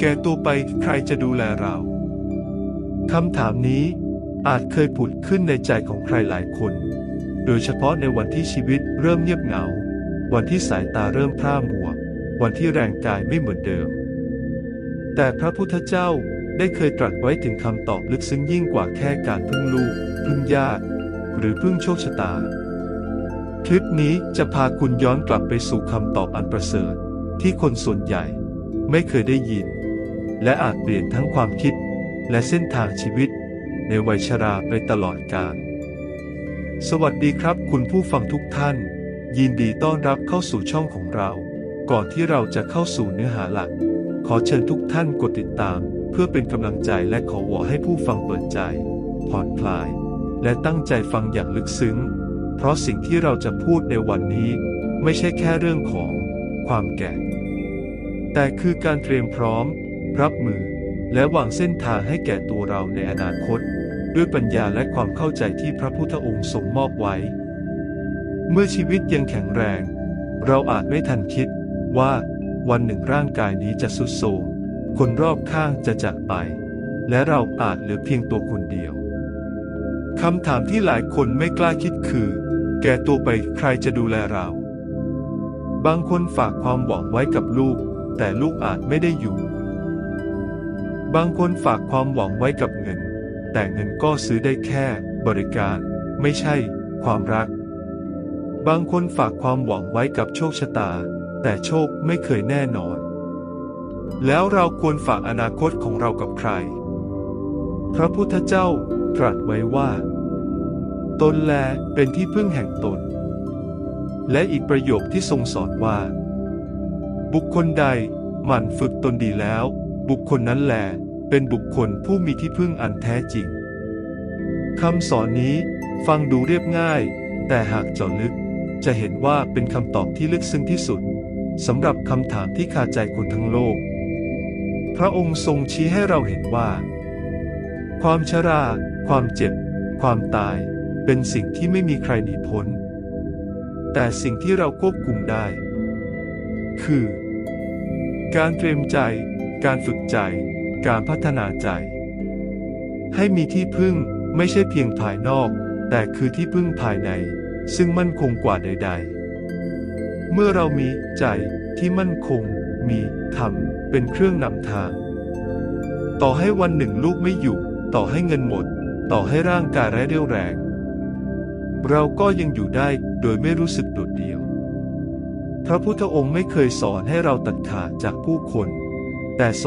แก่ตัวไปใครจะดูแลเราคำถามนี้อาจเคยผุดขึ้นในใจของใครหลายคน โดยเฉพาะในวันที่ชีวิตเริ่มเงียบเหงา วันที่สายตาเริ่มพร่ามัว วันที่แรงกายไม่เหมือนเดิม แต่พระพุทธเจ้าได้เคยตรัสไว้ถึงคำตอบลึกซึ้งยิ่งกว่าแค่การพึ่งลูก พึ่งญาติ หรือพึ่งโชคชะตา คลิปนี้จะพาคุณย้อนกลับไปสู่คำตอบอันประเสริฐ ที่คนส่วนใหญ่ไม่เคยได้ยิน และอาจเปลี่ยนทั้งความคิดและเส้นทางชีวิต ในวัยชราไปตลอดกาล สวัสดีครับคุณผู้ฟังทุกท่าน ยินดีต้อนรับเข้าสู่ช่องของเรา ก่อนที่เราจะเข้าสู่เนื้อหาหลัก ขอเชิญทุกท่านกดติดตาม เพื่อเป็นกำลังใจและขอวอให้ผู้ฟังเปิดใจ ผ่อนคลาย และตั้งใจฟังอย่างลึกซึ้ง เพราะสิ่งที่เราจะพูดในวันนี้ ไม่ใช่แค่เรื่องของความแก่ แต่คือการเตรียมพร้อม รับมือ และวางเส้นทางให้แก่ตัวเราในอนาคต ด้วยปัญญาและความเข้าใจที่พระพุทธองค์ทรงมอบไว้ เมื่อชีวิตยังแข็งแรง เราอาจไม่ทันคิดว่าวันหนึ่งร่างกายนี้จะสุดโทรมคนรอบข้างจะจากไป และเราอาจเหลือเพียงตัวคนเดียวคำถามที่หลายคนไม่กล้าคิดคือ แก่ตัวไปใครจะดูแลเรา บางคนฝากความหวังไว้กับลูก แต่ลูกอาจไม่ได้อยู่ บางคนฝากความหวังไว้กับเงิน แต่เงินก็ซื้อได้แค่บริการ ไม่ใช่ ความรัก บางคนฝากความหวังไว้กับโชคชะตา แต่โชคไม่เคยแน่นอน แล้วเราควรฝากอนาคตของเรากับใคร พระพุทธเจ้าตรัสไว้ว่า ตนแลเป็นที่พึ่งแห่งตน และอีกประโยคที่ทรงสอนว่า บุคคลใดหมั่นฝึกตนดีแล้ว บุคคลนั้นแล เป็นบุคคลผู้มีที่พึ่งอันแท้จริงคำสอนนี้ฟังดูเรียบง่าย แต่หากเจาะลึก จะเห็นว่าเป็นคำตอบที่ลึกซึ้งที่สุดสำหรับคำถามที่คาใจคนทั้งโลก พระองค์ทรงชี้ให้เราเห็นว่า ความชรา ความเจ็บ ความตาย เป็นสิ่งที่ไม่มีใครหนีพ้น แต่สิ่งที่เราควบคุมได้ คือ การเตรียมใจ การฝึกใจ การพัฒนาใจ ให้มีที่พึ่งไม่ใช่เพียงภายนอก แต่คือที่พึ่งภายใน ซึ่งมั่นคงกว่าใด ๆ เมื่อเรามีใจที่มั่นคง มีธรรมเป็นเครื่องนำทาง ต่อให้วันหนึ่งลูกไม่อยู่ ต่อให้เงินหมด ต่อให้ร่างกายไร้เรี่ยวแรง เราก็ยังอยู่ได้โดยไม่รู้สึกโดดเดี่ยว พระพุทธองค์ไม่เคยสอนให้เราตัดขาดจากผู้คน แต่ทรง